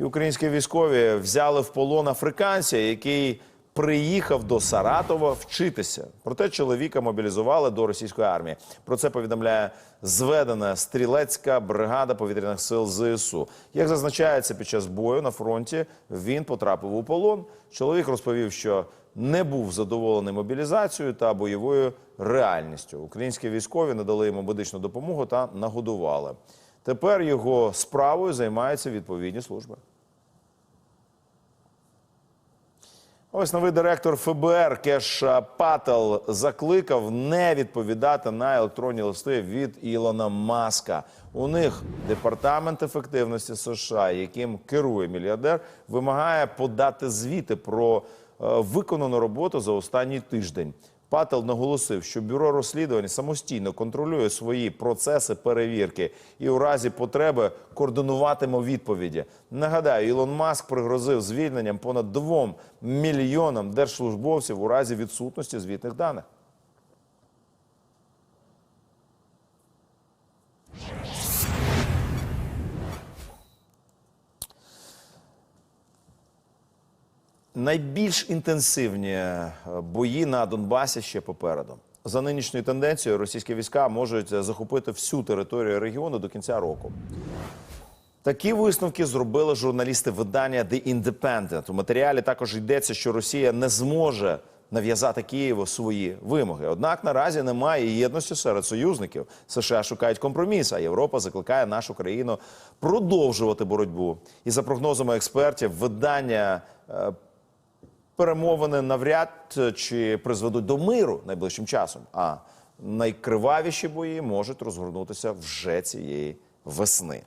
І українські військові взяли в полон африканця, який приїхав до Саратова вчитися. Проте чоловіка мобілізували до російської армії. Про це повідомляє зведена стрілецька бригада повітряних сил ЗСУ. Як зазначається під час бою на фронті, він потрапив у полон. Чоловік розповів, що не був задоволений мобілізацією та бойовою реальністю. Українські військові надали йому медичну допомогу та нагодували. Тепер його справою займаються відповідні служби. Ось новий директор ФБР Кеш Пател закликав не відповідати на електронні листи від Ілона Маска. У них департамент ефективності США, яким керує мільярдер, вимагає подати звіти про е, виконану роботу за останній тиждень. Пател наголосив, що бюро розслідувань самостійно контролює свої процеси перевірки і у разі потреби координуватиме відповіді. Нагадаю, Ілон Маск пригрозив звільненням понад 2 мільйонам держслужбовців у разі відсутності звітних даних. Найбільш інтенсивні е, бої на Донбасі ще попереду. За нинішньою тенденцією російські війська можуть е, захопити всю територію регіону до кінця року. Такі висновки зробили журналісти видання The Independent. У матеріалі також йдеться, що Росія не зможе нав'язати Києву свої вимоги. Однак наразі немає єдності серед союзників. США шукають компроміс, а Європа закликає нашу країну продовжувати боротьбу. І за прогнозами експертів, видання е, перемовини навряд чи призведуть до миру найближчим часом. А найкривавіші бої можуть розгорнутися вже цієї весни.